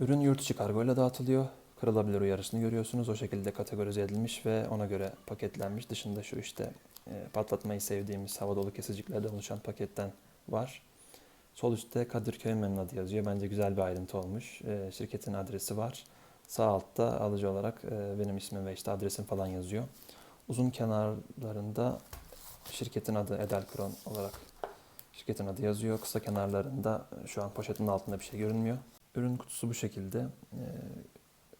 Ürün yurt içi kargoyla dağıtılıyor. Kırılabilir uyarısını görüyorsunuz. O şekilde kategorize edilmiş ve ona göre paketlenmiş. Dışında şu işte e, patlatmayı sevdiğimiz hava dolu kesiciklerden oluşan paketten var. Sol üstte Kadirköy Menü adı yazıyor. Bence güzel bir ayrıntı olmuş. E, şirketin adresi var. Sağ altta alıcı olarak e, benim ismim ve işte adresim falan yazıyor. Uzun kenarlarında şirketin adı Edelkron olarak şirketin adı yazıyor. Kısa kenarlarında şu an poşetin altında bir şey görünmüyor. Ürün kutusu bu şekilde. E,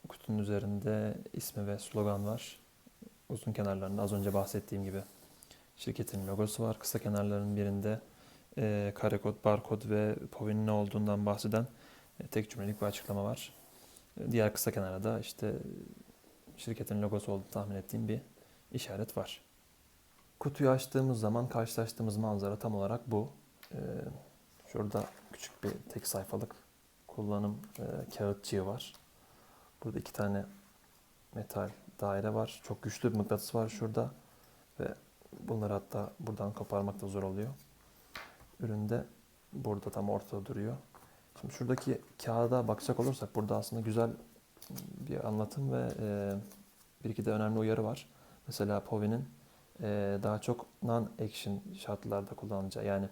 kutunun üzerinde ismi ve slogan var. Uzun kenarlarında az önce bahsettiğim gibi şirketin logosu var. Kısa kenarların birinde e, karekod, barkod ve POV'nin ne olduğundan bahseden e, tek cümlelik bir açıklama var. E, diğer kısa kenara da işte şirketin logosu olduğunu tahmin ettiğim bir işaret var. Kutuyu açtığımız zaman karşılaştığımız manzara tam olarak bu. E, şurada küçük bir tek sayfalık kullanım e, kağıtçığı var. Burada iki tane metal daire var. Çok güçlü bir mıknatıs var şurada. Ve bunları hatta buradan koparmak da zor oluyor. Üründe burada tam ortada duruyor. Şimdi şuradaki kağıda bakacak olursak burada aslında güzel bir anlatım ve e, bir iki de önemli uyarı var. Mesela Povi'nin e, daha çok non-action şartlarda kullanılacağı yani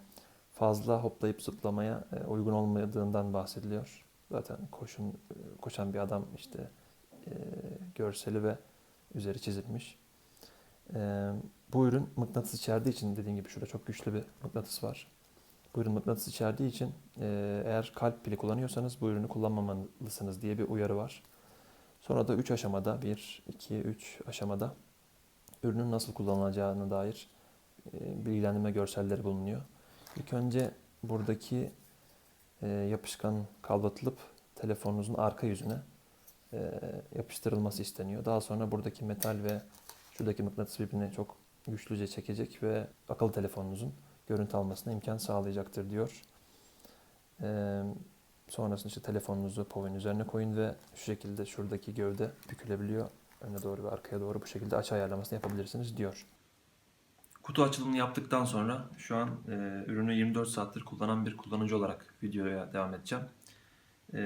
fazla hoplayıp zıplamaya e, uygun olmadığından bahsediliyor. Zaten koşun e, koşan bir adam işte e, görseli ve üzeri çizilmiş. E, bu ürün mıknatıs içerdiği için dediğim gibi şurada çok güçlü bir mıknatıs var. Bu ürün mıknatıs içerdiği için e, eğer kalp pili kullanıyorsanız bu ürünü kullanmamalısınız diye bir uyarı var. Sonra da 3 aşamada 1, 2, 3 aşamada ürünün nasıl kullanılacağına dair e, bilgilendirme görselleri bulunuyor. İlk önce buradaki e, yapışkan kalbatılıp telefonunuzun arka yüzüne e, yapıştırılması isteniyor. Daha sonra buradaki metal ve şuradaki mıknatıs birbirine çok güçlüce çekecek ve akıllı telefonunuzun görüntü almasına imkan sağlayacaktır diyor. E, sonrasında işte telefonunuzu povun üzerine koyun ve şu şekilde şuradaki gövde bükülebiliyor. Öne doğru ve arkaya doğru bu şekilde açı ayarlamasını yapabilirsiniz diyor. Kutu açılımını yaptıktan sonra şu an e, ürünü 24 saattir kullanan bir kullanıcı olarak videoya devam edeceğim. E,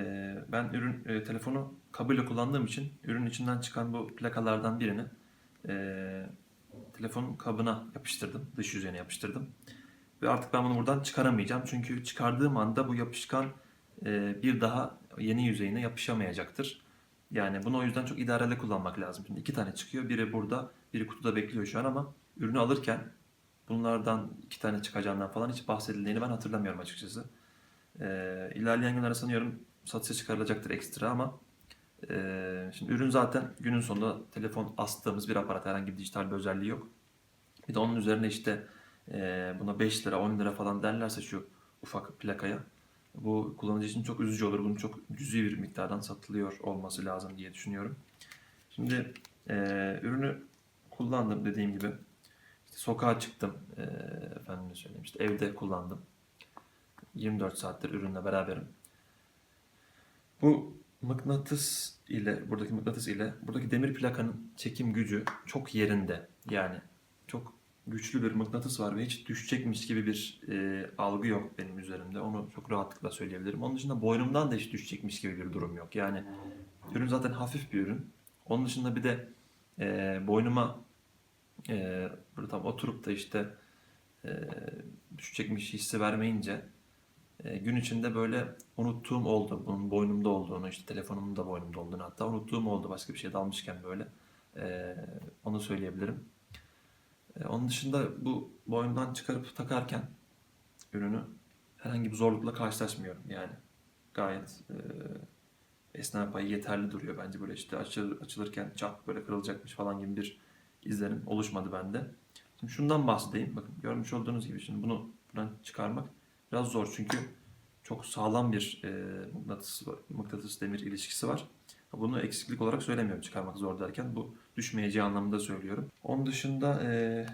ben ürün e, telefonu kabıyla kullandığım için ürünün içinden çıkan bu plakalardan birini e, telefonun kabına yapıştırdım. Dış yüzeyine yapıştırdım. Ve artık ben bunu buradan çıkaramayacağım. Çünkü çıkardığım anda bu yapışkan e, bir daha yeni yüzeyine yapışamayacaktır. Yani bunu o yüzden çok idareli kullanmak lazım. Şimdi iki tane çıkıyor. Biri burada, biri kutuda bekliyor şu an ama ürünü alırken bunlardan iki tane çıkacağından falan hiç bahsedildiğini ben hatırlamıyorum açıkçası. Ee, ilerleyen günlerde sanıyorum satışa çıkarılacaktır ekstra ama e, şimdi ürün zaten günün sonunda telefon astığımız bir aparat. Herhangi bir dijital bir özelliği yok. Bir de onun üzerine işte e, buna 5 lira 10 lira falan derlerse şu ufak plakaya bu kullanıcı için çok üzücü olur. Bunun çok cüzi bir miktardan satılıyor olması lazım diye düşünüyorum. Şimdi e, ürünü kullandım dediğim gibi. İşte sokağa çıktım. E, efendim söyleyeyim işte evde kullandım. 24 saattir ürünle beraberim. Bu mıknatıs ile buradaki mıknatıs ile buradaki demir plakanın çekim gücü çok yerinde. Yani çok güçlü bir mıknatıs var ve hiç düşecekmiş gibi bir e, algı yok benim üzerimde. Onu çok rahatlıkla söyleyebilirim. Onun dışında boynumdan da hiç düşecekmiş gibi bir durum yok. Yani ürün zaten hafif bir ürün. Onun dışında bir de e, boynuma e, böyle tam oturup da işte e, düşecekmiş hissi vermeyince e, gün içinde böyle unuttuğum oldu. Bunun boynumda olduğunu, işte telefonumun da boynumda olduğunu hatta unuttuğum oldu başka bir şey dalmışken böyle. E, onu söyleyebilirim. E, Onun dışında bu boynumdan çıkarıp takarken ürünü herhangi bir zorlukla karşılaşmıyorum yani. Gayet e, esneme payı yeterli duruyor bence böyle işte açıl, açılırken çat böyle kırılacakmış falan gibi bir izlenim oluşmadı bende. Şimdi şundan bahsedeyim. Bakın görmüş olduğunuz gibi şimdi bunu buradan çıkarmak biraz zor çünkü çok sağlam bir e, mıknatıs, mıknatıs demir ilişkisi var. Bunu eksiklik olarak söylemiyorum çıkarmak zor derken. Bu düşmeyeceği anlamında söylüyorum. Onun dışında e,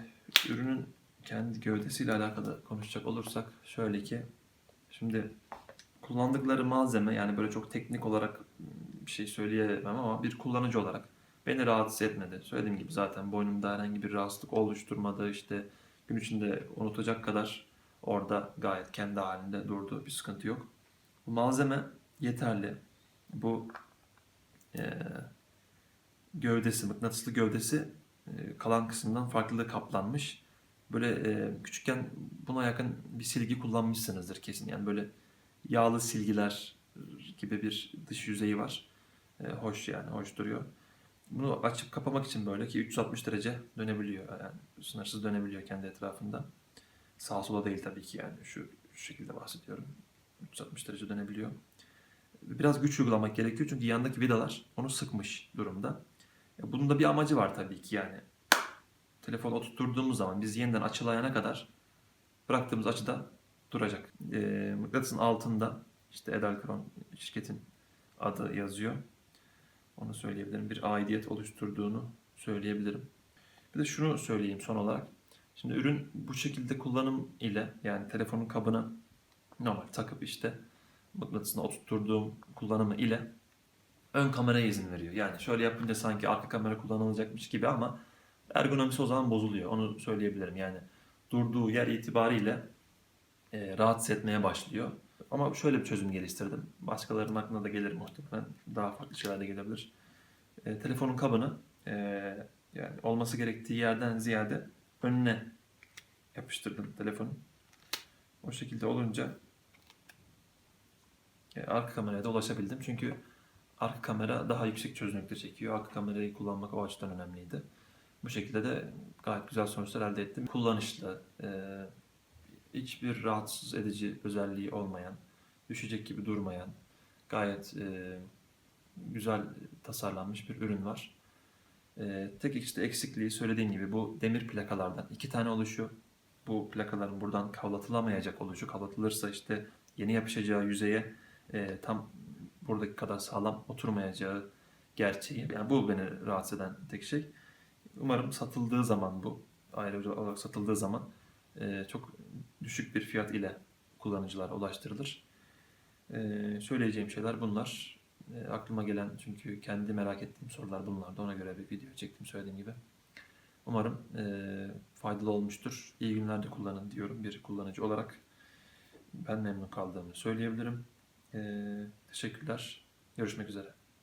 ürünün kendi gövdesiyle alakalı konuşacak olursak şöyle ki şimdi kullandıkları malzeme yani böyle çok teknik olarak bir şey söyleyemem ama bir kullanıcı olarak beni rahatsız etmedi. Söylediğim gibi zaten boynumda herhangi bir rahatsızlık oluşturmadı. İşte gün içinde unutacak kadar orada gayet kendi halinde durdu. Bir sıkıntı yok. Bu malzeme yeterli. bu e, gövdesi, mıknatıslı gövdesi e, kalan kısımdan farklı kaplanmış. Böyle e, küçükken buna yakın bir silgi kullanmışsınızdır kesin. Yani böyle yağlı silgiler gibi bir dış yüzeyi var. E, hoş yani, hoş duruyor. Bunu açıp kapamak için böyle ki 360 derece dönebiliyor. Yani sınırsız dönebiliyor kendi etrafında. Sağa sola değil tabii ki yani şu, şu şekilde bahsediyorum. 360 derece dönebiliyor. Biraz güç uygulamak gerekiyor çünkü yandaki vidalar onu sıkmış durumda. Ya Bunun da bir amacı var tabii ki yani. Telefonu oturttuğumuz zaman biz yeniden açılayana kadar bıraktığımız açıda duracak. E, mıknatısın altında işte Edelkron şirketin adı yazıyor. Onu söyleyebilirim. Bir aidiyet oluşturduğunu söyleyebilirim. Bir de şunu söyleyeyim son olarak. Şimdi ürün bu şekilde kullanım ile yani telefonun kabına normal takıp işte mıknatısına oturtturduğum kullanımı ile ön kameraya izin veriyor. Yani şöyle yapınca sanki arka kamera kullanılacakmış gibi ama ergonomisi o zaman bozuluyor. Onu söyleyebilirim. Yani durduğu yer itibariyle e, rahatsız etmeye başlıyor. Ama şöyle bir çözüm geliştirdim. Başkalarının aklına da gelir muhtemelen. Daha farklı şeyler de gelebilir. E, telefonun kabını e, yani olması gerektiği yerden ziyade önüne yapıştırdım telefonu. O şekilde olunca arka kameraya da ulaşabildim. Çünkü arka kamera daha yüksek çözünürlükte çekiyor. Arka kamerayı kullanmak o açıdan önemliydi. Bu şekilde de gayet güzel sonuçlar elde ettim. Kullanışlı, e, hiçbir rahatsız edici özelliği olmayan, düşecek gibi durmayan, gayet e, güzel tasarlanmış bir ürün var. E, tek işte eksikliği söylediğim gibi bu demir plakalardan iki tane oluşuyor. Bu plakaların buradan kavlatılamayacak oluşu, kavlatılırsa işte yeni yapışacağı yüzeye e, tam buradaki kadar sağlam oturmayacağı gerçeği. Yani bu beni rahatsız eden tek şey. Umarım satıldığı zaman bu ayrıca olarak satıldığı zaman e, çok düşük bir fiyat ile kullanıcılara ulaştırılır. E, söyleyeceğim şeyler bunlar. E, aklıma gelen çünkü kendi merak ettiğim sorular bunlardı. Ona göre bir video çektim söylediğim gibi. Umarım e, faydalı olmuştur. İyi günlerde kullanın diyorum bir kullanıcı olarak. Ben memnun kaldığımı söyleyebilirim. E, teşekkürler. Görüşmek üzere.